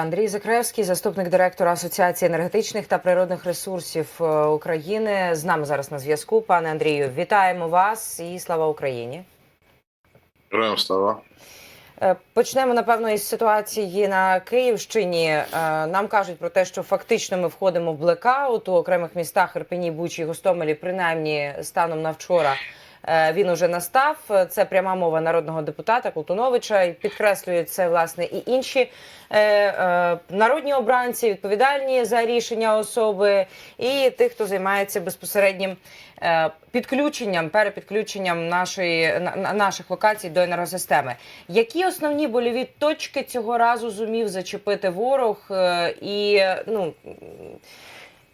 Андрій Закревський, заступник директора Асоціації енергетичних та природних ресурсів е, України, з нами зараз на зв'язку. Пане Андрію, вітаємо вас і слава Україні. Героям слава. Е, Почнемо напевно із ситуації на Київщині. Е, Нам кажуть про те, що фактично ми входимо в блекаут у окремих містах Ірпені, Бучі, Гостомелі, принаймні станом на вчора. Е, Він уже настав. Це пряма мова народного депутата Колтуновича. І підкреслюють це власне і інші е, е, народні обранці, відповідальні за рішення особи, і тих, хто займається безпосереднім підключенням, перепідключенням нашої на, на- наших локацій до енергосистеми. Які основні больові точки цього разу зумів зачепити ворог? І ну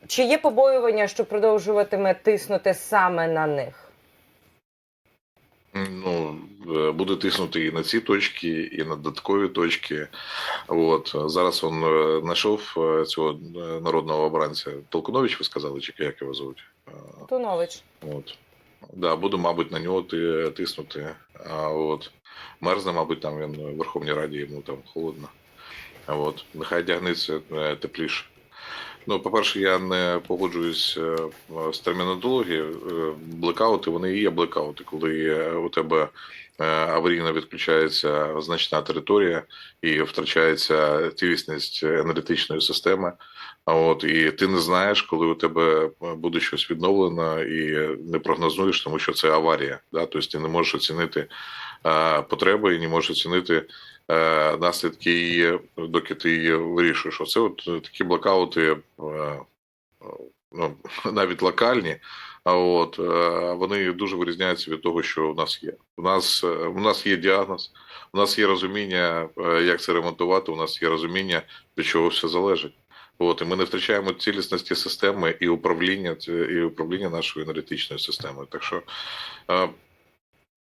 чи є побоювання, що продовжуватиме тиснути саме на них? Ну, е, буде тиснути і на ці точки, і на додаткові точки. От зараз він е, знайшов е, цього народного обранця. Толкунович, ви сказали, чи як його звуть? Тунович. От. Да, буду, мабуть, на нього тиснути. А от мерзне, мабуть, там він в Верховній Раді йому там холодно. От. Нехай одягнеться е, тепліше. Ну, по-перше, я не погоджуюсь е, з термінологією. Е, Блекаути, вони і є блекаути, коли у тебе аварійно відключається значна територія і втрачається цілісність енергетичної системи. А от і ти не знаєш, коли у тебе буде щось відновлено, і не прогнозуєш, тому що це аварія. Да? Тобто ти не можеш оцінити е, потреби і не можеш оцінити е, наслідки її, доки ти її вирішуєш. Оце от е, такі блокаути, е, е, ну, навіть локальні. А от е, вони дуже вирізняються від того, що у нас є. У нас е, у нас є діагноз, у нас є розуміння, е, як це ремонтувати. У нас є розуміння, від чого все залежить. От і ми не втрачаємо цілісності системи і управління і управління нашою енергетичною системою. Так що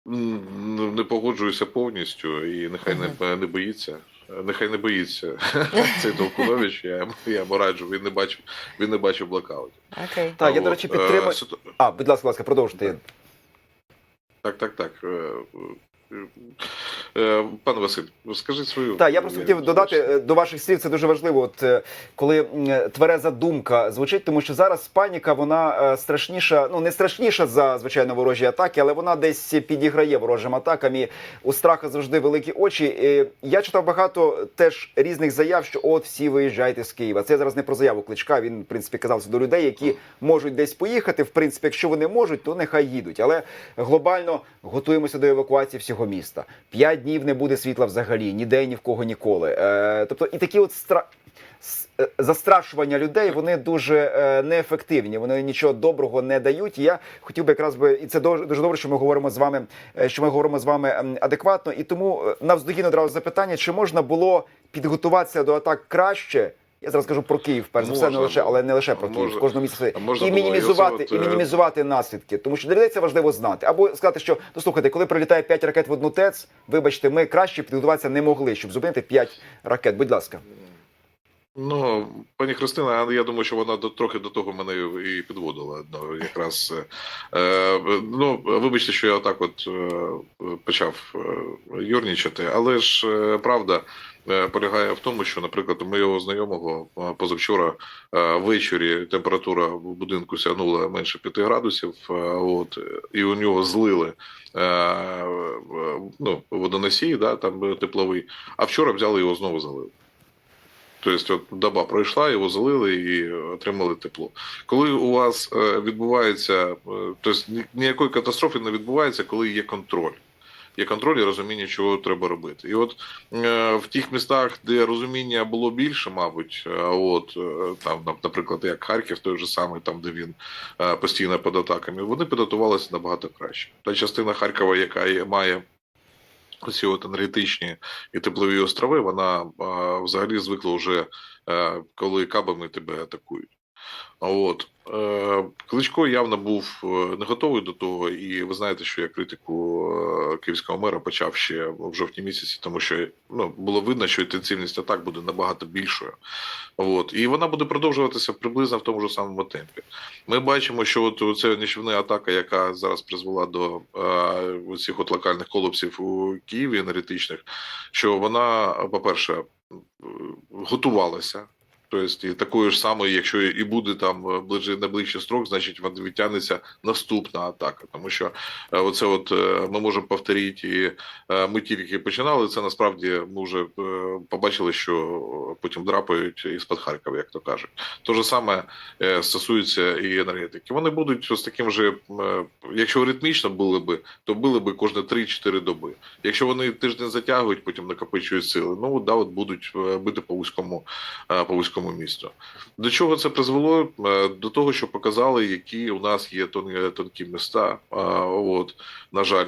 не погоджуюся повністю, і нехай не, не боїться. Нехай не боїться цей Толкунович. Я, я йому раджу. Він не бачив, він не бачив блокаутів. Okay. Так, я, до речі, е, підтримую. ситу- А, будь ласка, будь ласка, продовжуйте. Так, так, так. Е, Пане Василь, скажіть свою. Так, я просто хотів додати е, до ваших слів. Це дуже важливо. От е, коли твереза думка звучить, тому що зараз паніка вона страшніша, ну не страшніша за звичайно ворожі атаки, але вона десь підіграє ворожим атакам. І у страха завжди великі очі. Я читав багато теж різних заяв, що от всі виїжджайте з Києва. Це зараз не про заяву кличка. Він в принципі казав це до людей, які можуть десь поїхати. В принципі, якщо вони можуть, то нехай їдуть. Але глобально готуємося до евакуації всього міста. П'ять днів не буде світла взагалі, ніде ні в кого ніколи. Е, тобто, і такі от стра... е, застрашування людей вони дуже е, неефективні. Вони нічого доброго не дають. Я хотів би якраз би, і це дуже, дуже добре, що ми говоримо з вами, е, що ми говоримо з вами адекватно. І тому е, навздогін одразу запитання: чи можна було підготуватися до атак краще? Я зараз кажу про Київ, перш за все, не лише, але не лише про Київ. Можна- В кожному місці і мінімізувати, і мінімізувати наслідки. Тому що це важливо знати. Або сказати, що ну слухайте, коли прилітає 5 ракет в одну ТЕЦ, вибачте, ми краще підготуватися не могли, щоб зупинити 5 ракет. Будь ласка. Ну, пані Христина, я думаю, що вона до, трохи до того мене і підводила. Ну, якраз е, е, ну, вибачте, що я так от е, почав е, юрнічати, але ж е, правда полягає в тому, що, наприклад, у моєго знайомого е, позавчора е, ввечері температура в будинку сягнула менше 5 градусів, е, от, і у нього злили е, е, ну, водоносій, да, там тепловий, а вчора взяли його знову залили. Тобто, от доба пройшла, його залили і отримали тепло. Коли у вас е, відбувається, е, тобто ніякої катастрофи не відбувається, коли є контроль. Є контроль і розуміння, чого треба робити. І от е, в тих містах, де розуміння було більше, мабуть, е, от е, там, наприклад, як Харків, той же самий, там де він постійно під атаками, вони підготувалися набагато краще. Та частина Харкова, яка має оці от енергетичні і теплові острови, вона а, взагалі звикла вже, е, коли кабами тебе атакують. От е, Кличко явно був е, не готовий до того, і ви знаєте, що я критику е, київського мера почав ще в жовтні місяці, тому що ну було видно, що інтенсивність атак буде набагато більшою. От і вона буде продовжуватися приблизно в тому ж самому темпі. Ми бачимо, що от ця нічівна атака, яка зараз призвела до е, цих от локальних колапсів у Києві енергетичних, що вона, по-перше, готувалася. Тобто, і такою ж самою, якщо і буде там е, ближче найближчий строк, значить відтягнеться наступна атака. Тому що е, оце от е, ми можемо повторити, і ми тільки починали. Це насправді ми вже побачили, що потім драпають із-під Харкова, як то кажуть. То же саме стосується і енергетики. Вони будуть з таким же, якщо ритмічно були би, то були би кожні 3-4 доби. Якщо вони тиждень затягують, потім накопичують сили. Ну да, от будуть бити по вузькому по вузькому місту. До чого це призвело? Е, До того, що показали, які у нас є тонкі міста. От, на жаль.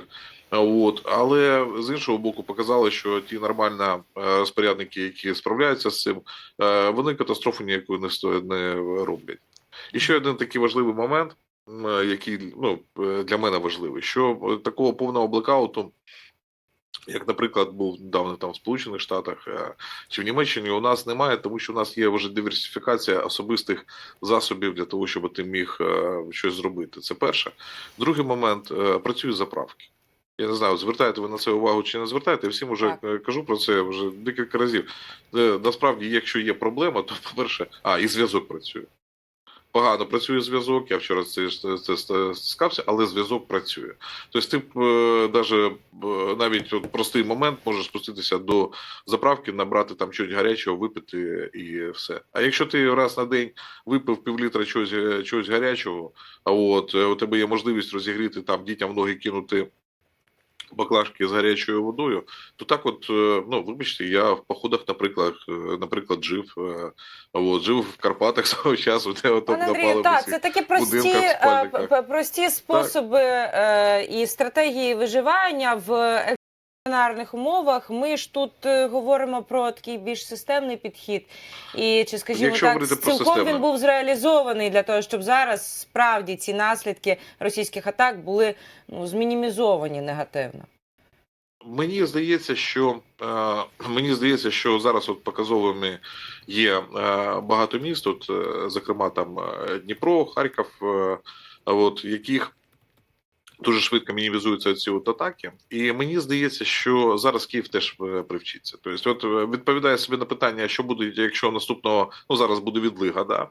От, але з іншого боку, показали, що ті нормальні е, розпорядники, які справляються з цим, е, вони катастрофу ніякої не сто- не роблять. І ще один такий важливий момент, е, який ну, е, для мене важливий, що е, такого повного блекауту, як, наприклад, був недавно там в Сполучених Штатах е, чи в Німеччині, у нас немає, тому що у нас є вже диверсифікація особистих засобів для того, щоб ти міг е, щось зробити. Це перше. Другий момент е, працюють заправки. Я не знаю, звертаєте ви на це увагу чи не звертаєте. Я всім вже Так. кажу про це вже декілька разів. Насправді, якщо є проблема, то по-перше, а і зв'язок працює. Погано працює зв'язок. Я вчора це, це, стискався, але зв'язок працює. Тобто, ти е, даже, е, навіть от простий момент можеш спуститися до заправки, набрати там щось гарячого, випити і все. А якщо ти раз на день випив півлітра чогось, е, чогось гарячого, а от е, у тебе є можливість розігріти там дітям ноги кинути баклажки з гарячою водою, то так, от, е, ну вибачте, я в походах, наприклад, е, наприклад, жив, е, от, жив в Карпатах свого часу, де от Пане напали так, це такі прості, прості способи так. і стратегії виживання в екстраординарних умовах. Ми ж тут е, говоримо про такий більш системний підхід. І чи, скажімо Якщо так, цілком він був зреалізований для того, щоб зараз справді ці наслідки російських атак були ну, змінімізовані негативно. Мені здається, що е, мені здається, що зараз от показовими є е, багато міст, от, е, зокрема там е, Дніпро, Харків, е, от, в яких дуже швидко мінімізуються ці от атаки. І мені здається, що зараз Київ теж е, привчиться. Тобто, от е, відповідає собі на питання, що буде, якщо наступного ну зараз буде відлига, да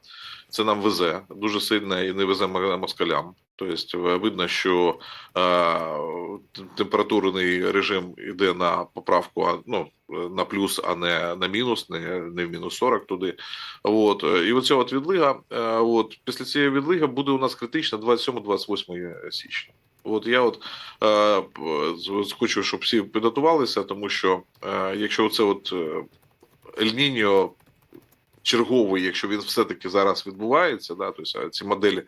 це нам везе дуже сильно і не везе мо- москалям. Тобто, видно, що е, температурний режим йде на поправку, ну, на плюс, а не на мінус, не, не в мінус 40 туди. От. І оця от відлига, е, от, після цієї відлиги буде у нас критична 27-28 січня. От я от е, хочу, щоб всі підготувалися, тому що е, якщо це от Ель-Ніньо черговий, якщо він все-таки зараз відбувається, да, тобто ці моделі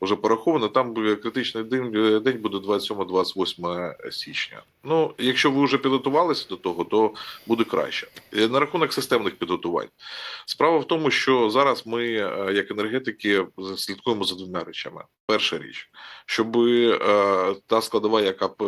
вже пораховано, там критичний день, е, день буде 27-28 січня. Ну, якщо ви вже підготувалися до того, то буде краще. Е, На рахунок системних підготувань. Справа в тому, що зараз ми, е, як енергетики, слідкуємо за двома речами. Перша річ, щоб е, та складова, яка е,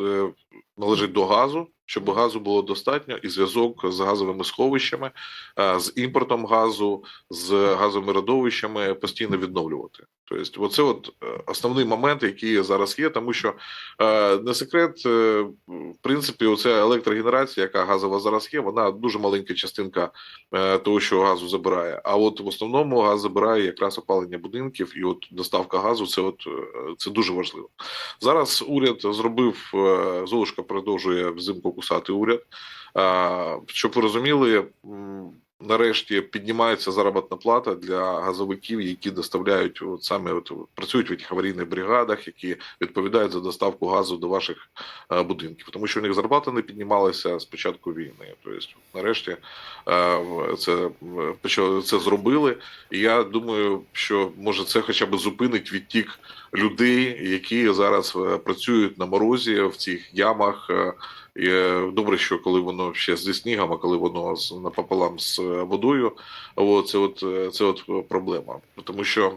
е, належить до газу, щоб газу було достатньо, і зв'язок з газовими сховищами, е, з імпортом газу, з газовими родовищами постійно відновлювати. Тобто, оце от е, основний момент, який зараз є, тому що е, не секрет, е, в принципі, оця електрогенерація, яка газова зараз є, вона дуже маленька частинка того, що газу забирає. А от в основному газ забирає якраз опалення будинків, і от доставка газу це от це дуже важливо. Зараз уряд зробив Золушка продовжує взимку кусати уряд. Щоб ви розуміли, нарешті піднімається заробітна плата для газовиків, які доставляють от саме от працюють в цих аварійних бригадах, які відповідають за доставку газу до ваших е, будинків, тому що у них зарплата не піднімалася з початку війни. Тобто, нарешті е, це почали- це зробили. І я думаю, що може це хоча б зупинить відтік людей, які зараз е, працюють на морозі в цих ямах. е, І е, добре, що коли воно ще зі снігом, а коли воно з напополам з водою, от, це от це от проблема. Тому що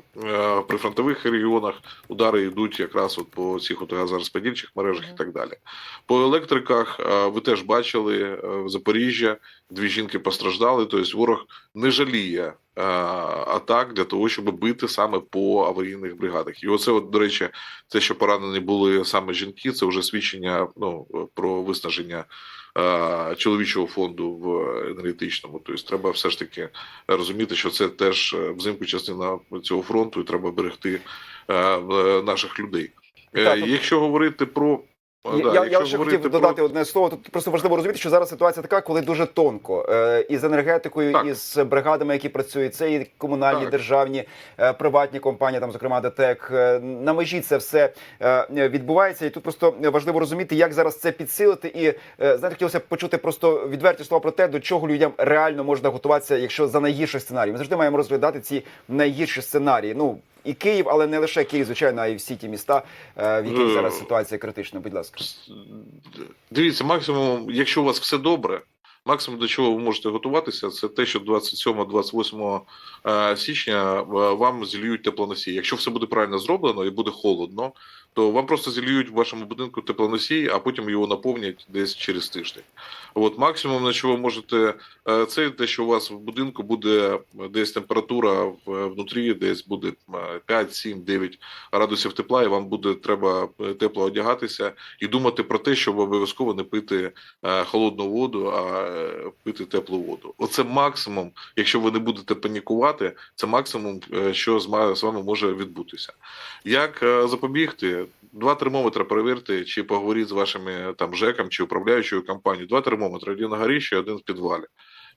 при фронтових регіонах удари йдуть якраз от по цих от газорозподільчих мережах і так далі. По електриках ви теж бачили в Запоріжжя дві жінки постраждали. Тобто ворог не жаліє атак для того, щоб бити саме по аварійних бригадах. І оце, от, до речі, те, що поранені були саме жінки, це вже свідчення ну, про виснаження е, чоловічого фонду в енергетичному. Тобто треба все ж таки розуміти, що це теж е, взимку частина цього фронту, і треба берегти е, наших людей. Е, Якщо говорити про Я, да, я, я ще хотів про- додати одне слово. Тут просто важливо розуміти, що зараз ситуація така, коли дуже тонко е, і з енергетикою, Так. і з бригадами, які працюють, це і комунальні, Так. державні, е, приватні компанії, там, зокрема, ДТЕК. Е, на межі це все е, відбувається. І тут просто важливо розуміти, як зараз це підсилити. І е, знаєте, хотілося б почути просто відверті слова про те, до чого людям реально можна готуватися, якщо за найгірший сценарій. Ми завжди маємо розглядати ці найгірші сценарії. Ну і Київ, але не лише Київ, звичайно, а й всі ті міста, е, в яких Е, зараз ситуація критична. Будь ласка. Дивіться, максимум, якщо у вас все добре, максимум до чого ви можете готуватися, це те, що 27-28 е, січня вам зільють теплоносій. Якщо все буде правильно зроблено і буде холодно, то вам просто зільють в вашому будинку теплоносій, а потім його наповнять десь через тиждень. От максимум, на ви можете, е, це те, що у вас в будинку буде десь температура внутрі, десь буде е, 5, 7, 9 градусів тепла, і вам буде треба е, тепло одягатися і думати про те, щоб обов'язково не пити е, холодну воду, а е, пити теплу воду. Оце максимум, якщо ви не будете панікувати, це максимум, е, що з вами може відбутися. Як е, запобігти? Два термометри перевірте, чи поговоріть з вашими там ЖЕКом чи управляючою компанією. Два термометри, один на горищі, один в підвалі.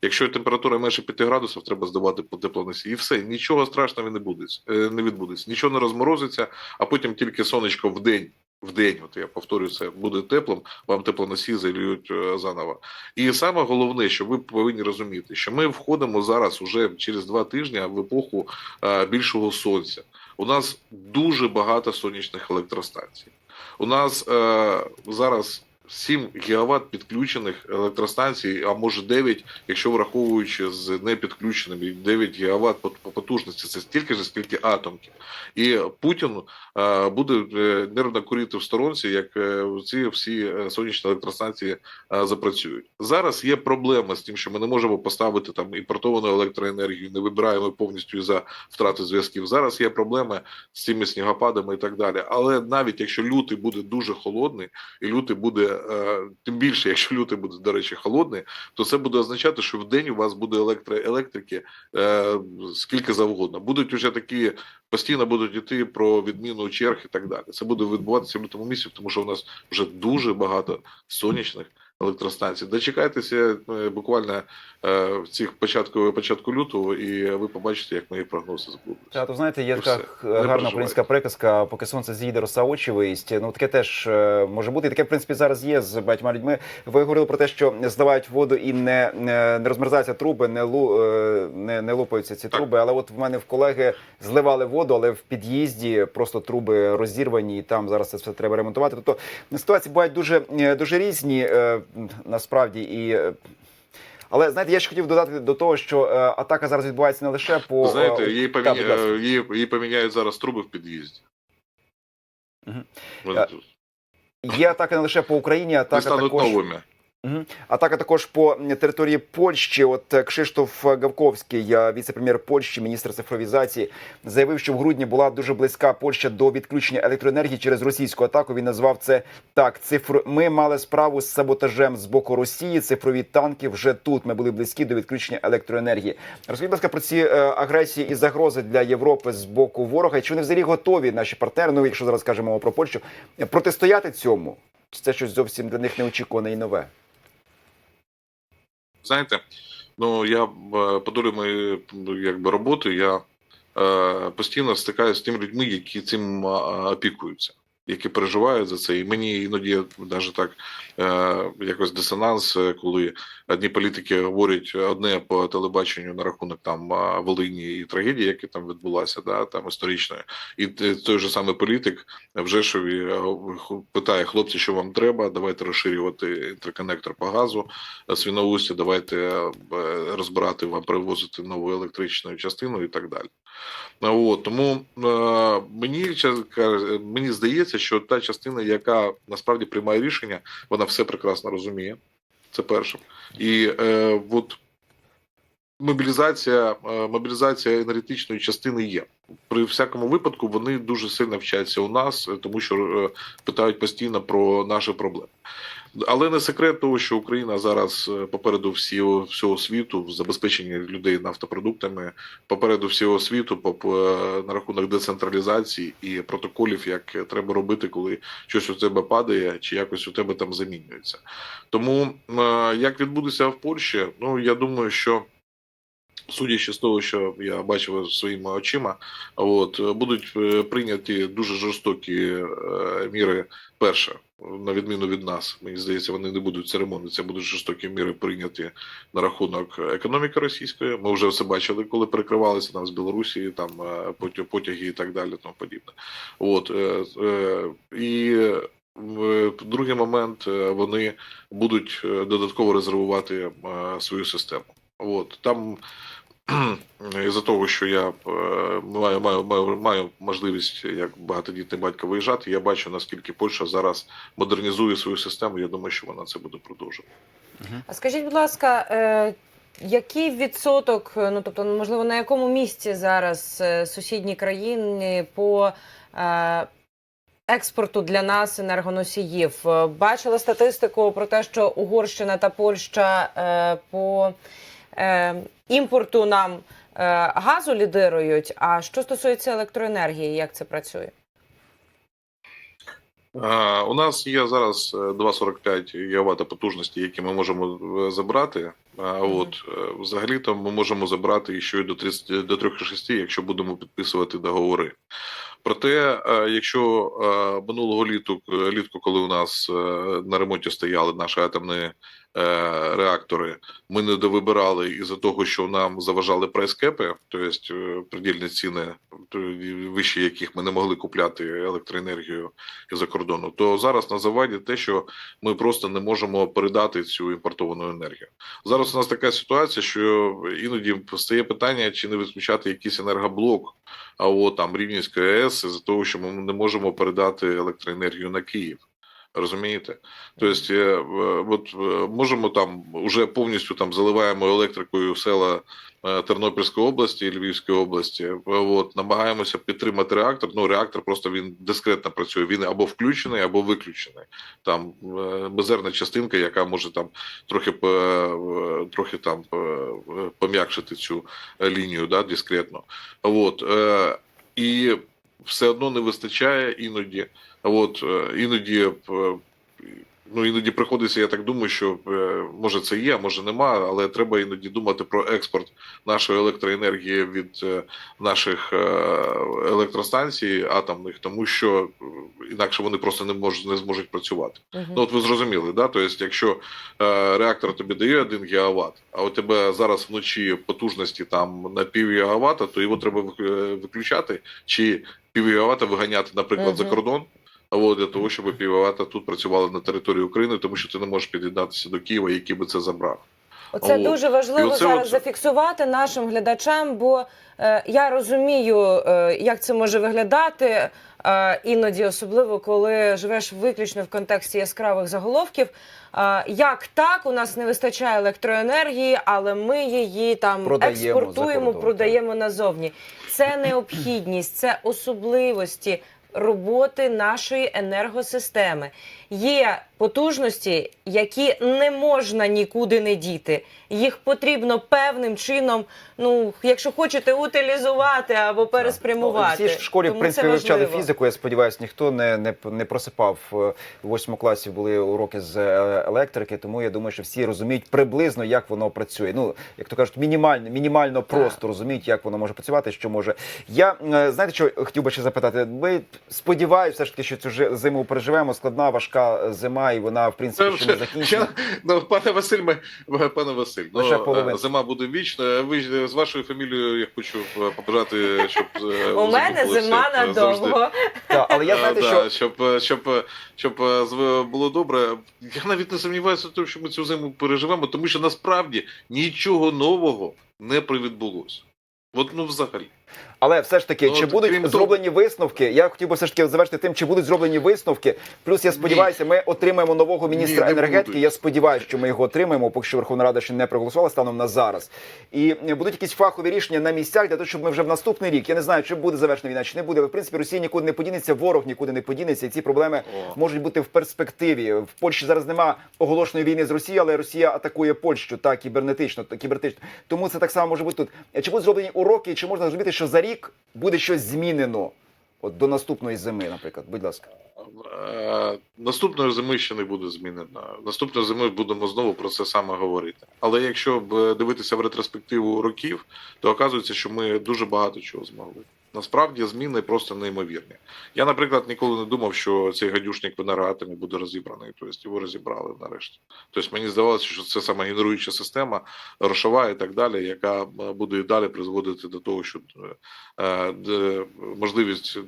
Якщо температура менше 5 градусів, треба здавати по теплоносі. І все, нічого страшного не буде, е, не відбудеться, нічого не розморозиться, а потім тільки сонечко в день. В день, от я повторюю це, буде теплим, вам теплоносі зальють е, заново. І саме головне, що ви повинні розуміти, що ми входимо зараз уже через два тижні в епоху е, більшого сонця. У нас дуже багато сонячних електростанцій. У нас е, зараз 7 гігават підключених електростанцій, а може 9, якщо враховуючи з непідключеними 9 гігават по по потужності, це стільки ж, скільки атомків. І Путін е, буде е, нервно курити в сторонці, як е, ці всі сонячні електростанції запрацюють. Зараз є проблема з тим, що ми не можемо поставити там імпортовану електроенергію, не вибираємо повністю за втрати зв'язків. Зараз є проблеми з цими снігопадами і так далі. Але навіть якщо лютий буде дуже холодний, і лютий буде тим більше, якщо лютий буде, до речі, холодний, то це буде означати, що в день у вас буде електроелектрики е, скільки завгодно. Будуть уже такі постійно будуть йти про відміну черг і так далі. Це буде відбуватися в лютому місяці, тому що у нас вже дуже багато сонячних електростанцій. Дочекайтеся е, буквально е, в цих початку початку лютого, і ви побачите, як мої прогнози збудуться. Та, то знаєте, є така х- Не гарна українська приказка, поки сонце зійде, роса очі виїсть. Ну таке теж е, може бути. І таке, в принципі, зараз є з багатьма людьми. Ви говорили про те, що зливають воду і не, не, не розмерзаються труби, не, лу, не, не лопаються ці Так. труби. Але от в мене в колеги зливали воду, але в під'їзді просто труби розірвані, і там зараз це все треба ремонтувати. Тобто ситуації бувають дуже, дуже різні насправді і. е, Але знаєте, я ще хотів додати до того, що е, атака зараз відбувається не лише по Знаєте, е, її, та, поміня... будь її, її поміняють зараз труби в під'їзді. Угу. Є атака не лише по Україні, атака також новими. Мгм. атака також по території Польщі. От е, Кшиштоф Гавковський, е, віце-прем'єр Польщі, міністр цифровізації, заявив, що в грудні була дуже близька Польща до відключення електроенергії через російську атаку. Він назвав це так. Цифр... Ми мали справу з саботажем з боку Росії. Цифрові танки вже тут. Ми були близькі до відключення електроенергії. Розкажіть, будь ласка, про ці е, агресії і загрози для Європи з боку ворога. Чи вони взагалі готові наші партнери? Ну, якщо зараз кажемо про Польщу, е, протистояти цьому? Це щось зовсім для них неочікуване і нове. Знаєте, ну я е, по долі моєї ну, якби роботи, я е, постійно стикаюся з тими людьми, які цим опікуються, які переживають за це. І мені іноді навіть так е, якось дисонанс, е, коли одні політики говорять одне по телебаченню на рахунок там е, Волині і трагедії, які там відбулася, да, там історичної, і той же самий політик в Жешові е, питає хлопці, що вам треба, давайте розширювати інтерконектор по газу. Свіноусті, давайте е, розбирати вам, привозити нову електричну частину і так далі. От, тому е, мені, мені здається, що та частина, яка насправді приймає рішення, вона все прекрасно розуміє. Це перше. І е, от мобілізація, е, мобілізація енергетичної частини є. При всякому випадку вони дуже сильно вчаться у нас, е, тому що е, питають постійно про наші проблеми. Але не секрет того, що Україна зараз е, попереду всього, всього світу в забезпеченні людей нафтопродуктами, попереду всього світу по, по, на рахунок децентралізації і протоколів, як треба робити, коли щось у тебе падає, чи якось у тебе там замінюється. Тому е, як відбудеться в Польщі, ну я думаю, що. Судячи з того, що я бачив своїми очима, от будуть е, прийняті дуже жорстокі е, міри. Перше, на відміну від нас, мені здається, вони не будуть церемонні. Це будуть жорстокі міри прийняті на рахунок економіки російської. Ми вже все бачили, коли перекривалися нам з Білорусі, там е, потяги і так далі, тому подібне. От е, е, і другий момент вони будуть додатково резервувати свою систему. От там із-за того, що я е, маю, маю, маю, маю можливість як багатодітний батько виїжджати, я бачу наскільки Польща зараз модернізує свою систему. Я думаю, що вона це буде продовжувати. А скажіть, будь ласка, е, який відсоток, ну тобто, можливо, на якому місці зараз е, сусідні країни по експорту для нас енергоносіїв? Бачила статистику про те, що Угорщина та Польща по імпорту нам е, газу лідирують. А що стосується електроенергії, як це працює? Е, У нас є зараз е, 2,45 ГВт потужності, які ми можемо е, забрати. А От е, взагалі-то ми можемо забрати ще й до 30, до 3,6, якщо будемо підписувати договори. Проте, е, якщо е, минулого літу, літку, коли у нас на ремонті стояли наші атомні реактори, ми не довибирали із-за того, що нам заважали прайскепи, тобто придільні ціни, вищі яких ми не могли купляти електроенергію із-за кордону, то зараз на заваді те, що ми просто не можемо передати цю імпортовану енергію. Зараз у нас така ситуація, що іноді постає питання, чи не виключати якийсь енергоблок, або там Рівненської АЕС, із-за того, що ми не можемо передати електроенергію на Київ. Розумієте? Тобто, е, от е, можемо там уже повністю там заливаємо електрикою села е, Тернопільської області, Львівської області. От намагаємося підтримати реактор. Ну реактор просто він дискретно працює. Він або включений, або виключений. Там безерна частинка, яка може там трохи трохи там пом'якшити цю лінію, да, дискретно. От і все одно не вистачає іноді. От е, іноді е, ну іноді приходиться, я так думаю, що е, може це є, а може нема, але треба іноді думати про експорт нашої електроенергії від наших електростанцій атомних, тому що інакше вони просто не можуть не зможуть працювати. Мгм. Ну, от ви зрозуміли, да? Тобто, якщо реактор тобі дає 1 ГВт, а у тебе зараз вночі потужності там на пів гігавата, то його треба виключати чи пів гігавата виганяти, наприклад, за кордон. Або для того, щоб пів гігавата тут працювали на території України, тому що ти не можеш під'єднатися до Києва, який би це забрав. Оце От. дуже важливо оце зараз от- зафіксувати нашим глядачам, бо е, я розумію, е, як це може виглядати. е, Іноді, особливо коли живеш виключно в контексті яскравих заголовків. Е, Як так, у нас не вистачає електроенергії, але ми її там Продаємо експортуємо, кордон, продаємо назовні. Це необхідність, це особливості роботи нашої енергосистеми. Є потужності, які не можна нікуди не діти. Їх потрібно певним чином, ну якщо хочете, утилізувати або переспрямувати. Ну, всі ж в школі, в принципі, вивчали фізику. Я сподіваюся, ніхто не, не, не просипав е, в восьмому класі. Були уроки з е, електрики, тому я думаю, що всі розуміють приблизно, як воно працює. Ну, як то кажуть, мінімально, мінімально просто розуміють, як воно може працювати, що може. Я е, знаєте, що хотів би ще запитати? Ми сподіваюся, все ж таки, що цю зиму переживемо. Складна, важка зима, і вона в принципі ще не закінчена. Ну, пане Василь, ми, пане Василь, ну, зима буде вічна. Ви ж з вашою фамілією я хочу е, побажати, щоб е, У мене зима е, надовго. Та, але я знаю, що щоб, е, щоб, е, щоб е, було добре. Я навіть не сумніваюся в тому, що ми цю зиму переживемо, тому що насправді нічого нового не привідбулося. От ну взагалі. Але все ж таки, Ну, чи будуть крім зроблені висновки? Я хотів би все ж таки завершити тим, чи будуть зроблені висновки. Плюс я сподіваюся, ми отримаємо нового міністра Ні, енергетики. Я сподіваюся, що ми його отримаємо, поки що Верховна Рада ще не проголосувала станом на зараз. І будуть якісь фахові рішення на місцях для того, щоб ми вже в наступний рік. Я не знаю, чи буде завершена війна, чи не буде. В принципі, Росія нікуди не подінеться, ворог нікуди не подінеться. І ці проблеми О. можуть бути в перспективі. В Польщі зараз нема оголошеної війни з Росією, але Росія атакує Польщу так кібернетично, так кібернетично. Тому це так само може бути тут. Чи будуть зроблені уроки, чи можна зрозуміти, що за рік буде щось змінено? От до наступної зими, наприклад, будь ласка. Е, Наступної зими ще не буде змінено. Наступної зими будемо знову про це саме говорити. Але якщо б дивитися в ретроспективу років, то оказується, що ми дуже багато чого змогли. Насправді зміни просто неймовірні. Я, наприклад, ніколи не думав, що цей гадюшник в енергоатомі буде розібраний. Тобто його розібрали нарешті. Тобто мені здавалося, що це саме генеруюча система, грошова і так далі, яка е, буде і далі призводити до того, що е, де можливість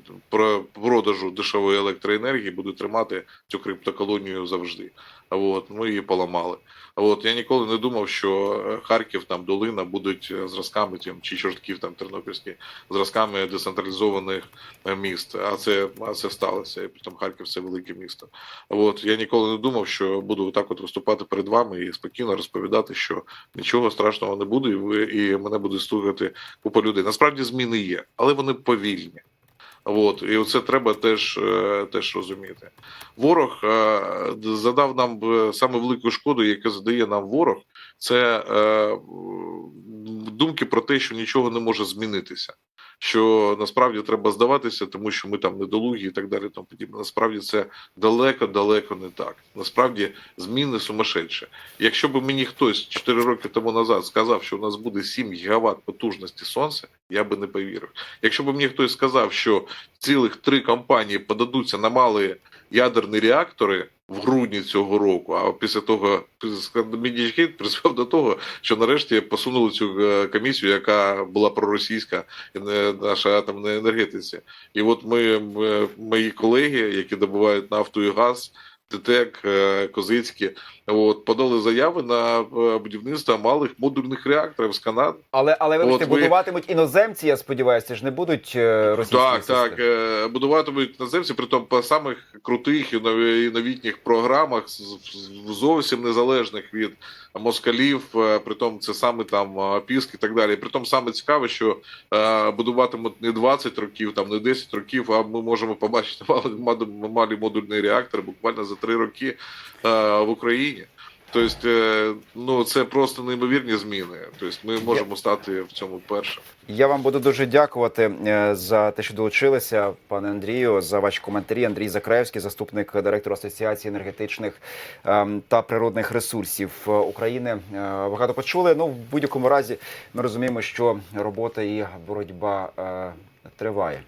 продажу дешевої електроенергії буде тримати цю криптоколонію завжди. От, ми її поламали. От, я ніколи не думав, що е, Харків, там, Долина будуть е, зразками тим, чи Чортків, там, Тернопільський, зразками децентралізованих е, міст. А це, а це сталося. І притом Харків це велике місто. От, я ніколи не думав, що буду так от виступати перед вами і спокійно розповідати, що нічого страшного не буде, і мене буде слухати купа людей. Насправді зміни є, але вони повільні. От, і це треба теж, е, теж розуміти. Ворог е, задав нам е, саме велику шкоду, яку задає нам ворог, це думки про те, що нічого не може змінитися. Що насправді треба здаватися, тому що ми там недолугі і так далі. Тому подібне. Насправді це далеко-далеко не так. Насправді зміни сумасшедші. Якщо б мені хтось 4 роки тому назад сказав, що у нас буде 7 гігават потужності сонця, я би не повірив. Якщо б мені хтось сказав, що цілих три компанії подадуться на малі ядерні реактори в грудні цього року, а після того Медічгейт призвів до того, що нарешті посунули цю е, комісію, яка була проросійська і не наша атомна енергетиці. І от ми, ми мої колеги, які добувають нафту і газ. ТТЕК, е, Козицькі, от подали заяви на е, будівництво малих модульних реакторів з Канади. Але але вибачте, От ви- будуватимуть іноземці, я сподіваюся, ж не будуть е, російські Так, системи. так. Будуватимуть наземці, при тому по самих крутих і новітніх програмах, зовсім незалежних від москалів, е, при тому це саме там піск і так далі. При тому саме цікаве, що будуватимуть не 20 років, там не 10 років, а ми можемо побачити малі модульні реактори буквально за 3 роки е, в Україні. Тобто, е, ну це просто неймовірні зміни. Тобто, ми можемо стати в цьому першим. Я вам буду дуже дякувати е, за те, що долучилися, пане Андрію, за ваші коментарі. Андрій Закраєвський, заступник директора Асоціації енергетичних ем, та природних ресурсів України. Багато почули. Ну, в будь-якому разі, ми розуміємо, що робота і боротьба триває.